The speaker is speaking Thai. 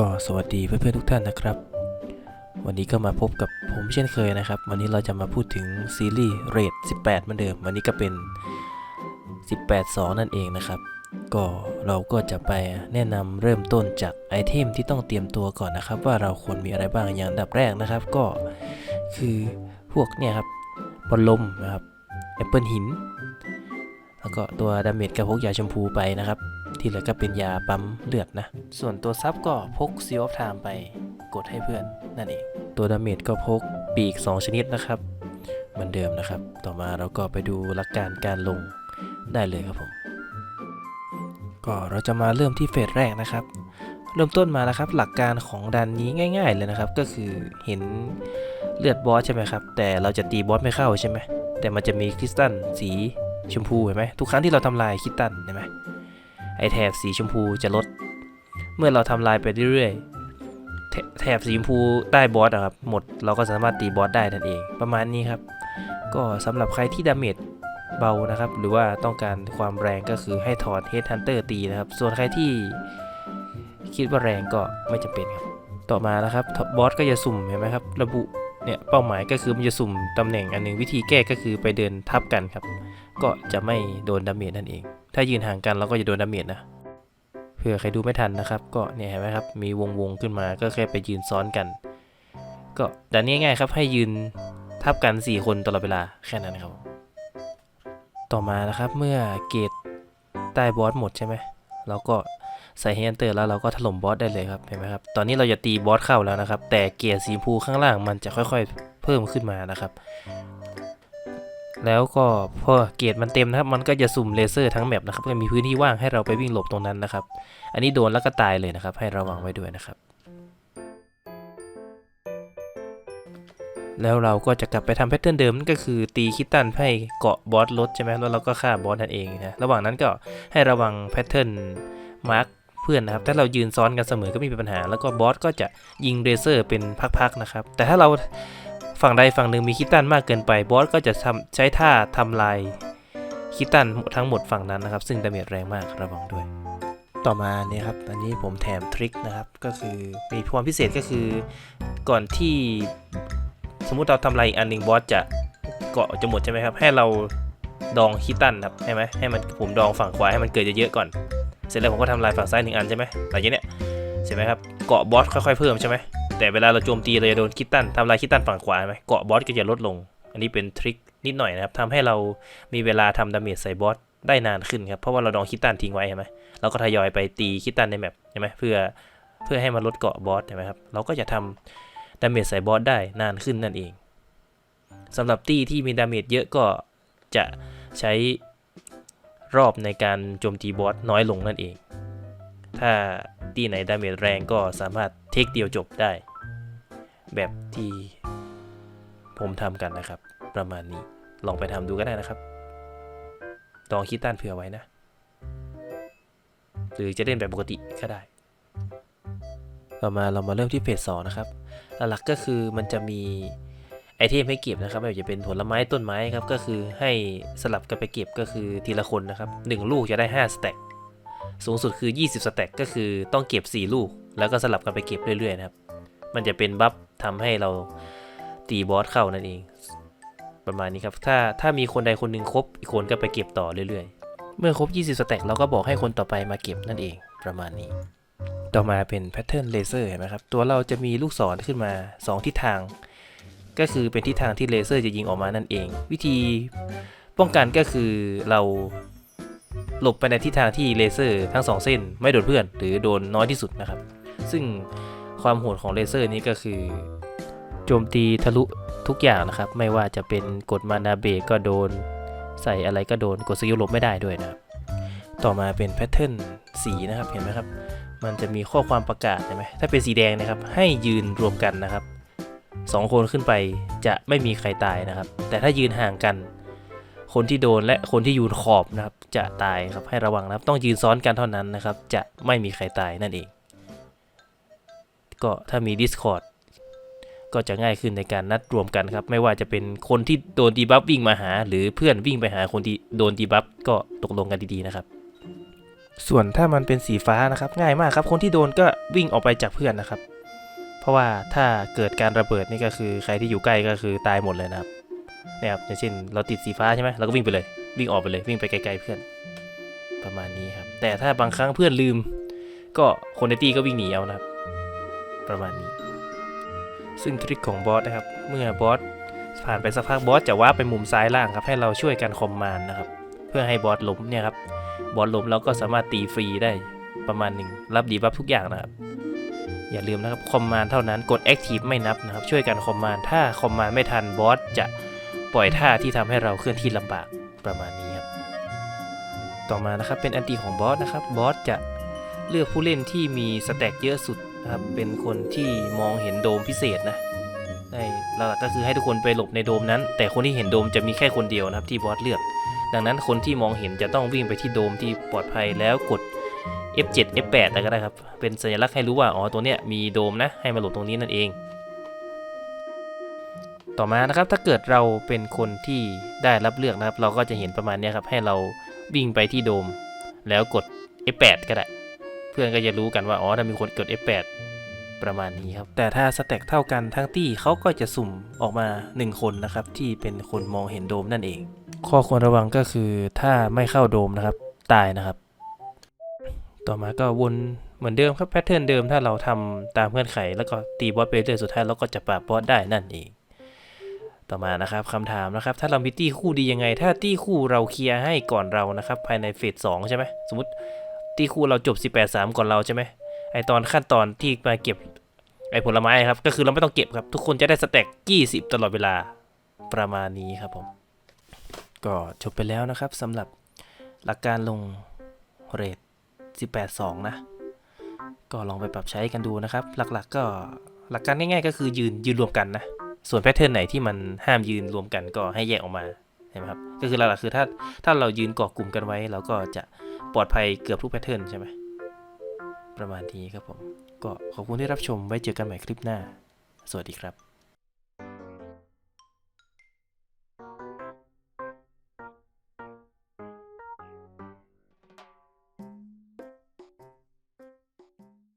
ก็สวัสดีเพื่อนๆทุกท่านนะครับ วันนี้ก็มาพบกับผมเช่นเคยนะครับ วันนี้เราจะมาพูดถึงซีรีส์เรท18เหมือนเดิม วันนี้ก็เป็น 18 2 นั่นเองนะครับ ก็เราก็จะไปแนะนำเริ่มต้นจากไอเทมที่ต้องเตรียมตัวก่อนนะครับ ว่าเราควรมีอะไรบ้างอย่างดับแรกนะครับ ก็คือพวกเนี่ยครับบอลลมนะครับแอปเปิลหิน แล้วก็ตัวดาเมจกับพกยาชมพูไปนะครับ ที่เหลือก็เป็นยาปั๊มเลือดนะ ส่วนตัวซับก็พกซีออฟไทม์ไปกดให้เพื่อนนั่นเอง ตัวดาเมจก็พกปีก 2 ชนิดนะครับ เหมือนเดิมนะครับ ต่อมาเราก็ไปดูหลักการการลงได้เลยครับผม ก็เราจะมาเริ่มที่เฟสแรกนะครับ เริ่มต้นมานะครับ หลักการของดันนี้ง่าย ๆ เลยนะครับ ก็คือเห็นเลือดบอสใช่ไหมครับ แต่เราจะตีบอสไม่เข้าใช่ไหมแต่มันจะมีคริสตัลสีชมพูเห็นไหมทุกครั้งที่เราทำลายคริสตัลเห็นไหม ไอแถบสีชมพูจะลด เมื่อเราทำลายไปเรื่อยๆ แถแถบสีชมพูใต้บอสอะครับ หมดเราก็สามารถตีบอสได้นั่นเอง ประมาณนี้ครับ ก็สำหรับใครที่ดาเมจเบานะครับ หรือว่าต้องการความแรงก็คือให้ถอด Head Hunter ตีนะครับ ส่วนใครที่คิดว่าแรงก็ไม่จำเป็นครับ ต่อมานะครับบอสก็จะสุ่มเห็นไหมครับ ระบุเนี่ยเป้าหมายก็คือมันจะสุ่มตำแหน่งอันหนึงวิธีแก้ก็คือไปเดินทับกันครับ ก็จะไม่โดนดาเมจนั่นเอง ถ้ายืนห่างกันเราก็จะโดนดาเมจนะ เผื่อใครดูไม่ทันนะครับ ก็เนี่ยเห็นไหมครับ มีวงวงๆขึ้นมา ก็แค่ไปยืนซ้อนกัน ก็ดันนี้ง่ายๆครับ ให้ยืนทับกัน 4 คนตลอดเวลาแค่นั้นนครับ ต่อมานะครับ เมื่อเกตใต้บอสหมดใช่ไหมเราก็ใส่เฮนเตอร์แล้วเราก็ถล่มบอสได้เลยครับ เห็นไหมครับ ตอนนี้เราจะตีบอสเข้าแล้วนะครับ แต่เกียร์สีมพูข้างล่างมันจะค่อยๆ เพิ่มขึ้นมานะครับ แล้วก็พอเกรดมันเต็มนะครับ มันก็จะสุ่มเลเซอร์ทั้งแมปนะครับก็มีพื้นที่ว่างให้เราไปวิ่งหลบตรงนั้นนะครับ อันนี้โดนแล้วก็ตายเลยนะครับ ให้ระวังไว้ด้วยนะครับ แล้วเราก็จะกลับไปทำแพทเทิร์นเดิมนั่นก็คือตีคิตตันให้เกาะบอสรถใช่ไหมแล้วเราก็ฆ่าบอสนั่นเองนะ ระหว่างนั้นก็ให้ระวังแพทเทิร์นมาร์คเพื่อนนะครับถ้าเรายืนซ้อนกันเสมอก็ไม่มีปัญหา แล้วก็บอสก็จะยิงเลเซอร์เป็นพักๆนะครับ แต่ถ้าเรา ฝั่งใดฝั่งหนึ่งมีคิตตันมากเกินไปบอสก็จะทำใช้ท่าทำลายคิตตันทั้งหมดฝั่งนั้นนะครับ ซึ่งดาเมจแรงมากระวังด้วย ต่อมาเนี่ยครับอันนี้ผมแถมทริคนะครับก็คือมีความพิเศษก็คือก่อนที่สมมุติเราทำลายอีกอันหนึ่งบอสจะเกาะจะหมดใช่ไหมครับ ให้เราดองคิตตันครับใช่ไหมให้มันผมดองฝั่งขวาให้มันเกิดเยอะๆก่อน เสร็จแล้วผมก็ทำลายฝั่งซ้ายหนึ่งอันใช่ไหมหลังจากเนี้ยใช่ไหมครับเกาะบอสค่อยๆเพิ่มใช่ไหม แต่เวลาเราโจมตีเราจะโดนคิตตันทำลายคิตตันฝั่งขวาไหมเกาะบอสก็จะลดลง อันนี้เป็นทริคนิดหน่อยนะครับทำให้เรามีเวลาทำดาเมจใส่บอสได้นานขึ้นครับเพราะว่าเราดองคิตตันทิ้งไว้ใช่ไหมเราก็ทยอยไปตีคิตตันในแมปใช่ไหมเพื่อเพื่อให้มันลดเกาะบอสใช่ไหมครับเราก็จะทำดาเมจใส่บอสได้นานขึ้นนั่นเองสำหรับตี้ที่มีดาเมจเยอะก็จะใช้รอบในการโจมตีบอสน้อยลงนั่นเอง ถ้า ตีไหนดาเมจแรงก็สามารถเทคเดียวจบได้ แบบที่ผมทำกันนะครับ ประมาณนี้ลองไปทำดูก็ได้นะครับลองคิดต้านเผื่อไว้นะ หรือจะเล่นแบบปกติก็ได้ ต่อมาเรามาเริ่มที่เพจสองนะครับ หลักก็คือมันจะมีไอเทมให้เก็บนะครับไม่ว่าจะเป็นผลไม้ต้นไม้ครับก็คือให้สลับกันไปเก็บก็คือทีละคนนะครับ 1 ลูกจะได้ 5 สแต็ก สูงสุดคือ 20สแต็กก็คือต้องเก็บ 4 ลูก แล้วก็สลับกันไปเก็บเรื่อยๆนะครับ มันจะเป็นบัฟทำให้เราตีบอสเข้านั่นเอง ประมาณนี้ครับ ถ้าถ้ามีคนใดคนหนึ่งครบ อีกคนก็ไปเก็บต่อเรื่อยๆ เมื่อครบ 20สแต็กเราก็บอกให้คนต่อไปมาเก็บนั่นเองประมาณนี้ ต่อมาเป็นแพทเทิร์นเลเซอร์เห็นไหมครับ ตัวเราจะมีลูกศรขึ้นมา 2 ทิศทาง ก็คือเป็นทิศทางที่เลเซอร์จะยิงออกมานั่นเอง วิธีป้องกันก็คือเรา หลบไปในทิศทางที่เลเซอร์ทั้งสองเส้นไม่โดนเพื่อน หรือโดนน้อยที่สุดนะครับ ซึ่งความโหดของเลเซอร์นี้ก็คือ โจมตีทะลุทุกอย่างนะครับ ไม่ว่าจะเป็นกดมานาเบก็โดน ใส่อะไรก็โดนกดสกิลหลบไม่ได้ด้วยนะครับต่อมาเป็นแพทเทิร์นสีนะครับเห็นไหมครับ มันจะมีข้อความประกาศใช่ไหมถ้าเป็นสีแดงนะครับ ให้ยืนรวมกันนะครับสองคนขึ้นไปจะไม่มีใครตายนะครับ แต่ถ้ายืนห่างกัน คนที่โดนและคนที่อยู่ขอบนะครับ จะตายครับให้ระวังนะครับ ต้องยืนซ้อนกันเท่านั้นนะครับ จะไม่มีใครตายนั่นเอง ก็ถ้ามี Discord ก็จะง่ายขึ้นในการนัดรวมกันครับ ไม่ว่าจะเป็นคนที่โดนดีบัฟวิ่งมาหา หรือเพื่อนวิ่งไปหาคนที่โดนดีบัฟก็ตกลงกันดีๆนะครับ ส่วนถ้ามันเป็นสีฟ้านะครับ ง่ายมากครับ คนที่โดนก็วิ่งออกไปจากเพื่อนนะครับ เพราะว่าถ้าเกิดการระเบิดนี่ก็คือใครที่อยู่ใกล้ก็คือตายหมดเลยนะครับ นี่ยครับอย่างเช่น เราติดสีฟ้าใช่ไหมเราก็วิ่งไปเลย วิ่งออกไปเลยวิ่งไปไกลๆเพื่อน ประมาณนี้ครับ แต่ถ้าบางครั้งเพื่อนลืม ก็คนในตีก็วิ่งหนีเอานะครับ ประมาณนี้ ซึ่งทริคของบอสนะครับ เมื่อบอสผ่านไปสักพักบอสจะว่าไปมุมซ้ายล่างครับ ให้เราช่วยกันคอมมาน์นะครับ เพื่อให้บอสล้มเนี่ยครับ บอสล้มเราก็สามารถตีฟรีได้ประมาณหนึ่งรับดีบัฟทุกอย่างนะครับ อย่าลืมนะครับคอมมาน์เท่านั้นกด Active ไม่นับนะครับ ช่วยกันคอมมาน์ถ้าคอมมาน์ไม่ทันบอสจะ ปล่อยท่าที่ทำให้เราเคลื่อนที่ลำบากประมาณนี้ครับต่อมานะครับเป็นอันตีของบอสนะครับบอสจะเลือกผู้เล่นที่มีสแต็กเยอะสุดนะครับเป็นคนที่มองเห็นโดมพิเศษนะได้หลักก็คือให้ทุกคนไปหลบในโดมนั้น แต่คนที่เห็นโดมจะมีแค่คนเดียวนะครับที่บอสเลือก ดังนั้นคนที่มองเห็นจะต้องวิ่งไปที่โดมที่ปลอดภัยแล้วกด F7 F8 อะไรก็ได้ครับเป็นสัญลักษณ์ให้รู้ว่าอ๋อตัวเนี้ยมีโดมนะให้มาหลบตรงนี้นั่นเอง ต่อมานะครับถ้าเกิดเราเป็นคนที่ได้รับเลือกนะครับ เราก็จะเห็นประมาณนี้ครับ ให้เราวิ่งไปที่โดม แล้วกด F8 ก็ได้ เพื่อนก็จะรู้กันว่าอ๋อถ้ามีคนกด F8 ประมาณนี้ครับ แต่ถ้าสแต็กเท่ากันทั้งตี้เขาก็จะสุ่มออกมา 1 คนนะครับ ที่เป็นคนมองเห็นโดมนั่นเอง ข้อควรระวังก็คือถ้าไม่เข้าโดมนะครับ ตายนะครับ ต่อมาก็วนเหมือนเดิมครับแพทเทิร์นเดิมถ้าเราทำตามเงื่อนไข แล้วก็ตีบอสไปเรื่อยสุดท้ายเราก็จะปราบบอสได้นั่นเอง ต่อมานะครับคำถามนะครับ ถ้าเรามีตี้คู่ดียังไง ถ้าตี้คู่เราเคลียร์ให้ก่อนเรานะครับ ภายในเฟสสองใช่ไหมสมมติตี้คู่เราจบ 18 3 ก่อนเราใช่ไหมไอตอนขั้นตอนที่มาเก็บไอผลไม้ครับ ก็คือเราไม่ต้องเก็บครับ ทุกคนจะได้สแต็ก20 ตลอดเวลาประมาณนี้ครับผม ก็จบไปแล้วนะครับสำหรับหลักการลงเรท18.2 นะ ก็ลองไปปรับใช้กันดูนะครับ หลักๆก็หลักการง่ายๆ ก็คือยืนยืนรวมกันนะ ส่วนแพทเทิร์นไหนที่มันห้ามยืนรวมกันก็ให้แยกออกมาใช่ไหมครับก็คือหลักๆคือถ้าถ้าเรายืนเกาะกลุ่มกันไว้เราก็จะปลอดภัยเกือบทุกแพทเทิร์นใช่ไหมประมาณนี้ครับผมก็ขอบคุณที่รับชมไว้เจอกันใหม่คลิปหน้า สวัสดีครับ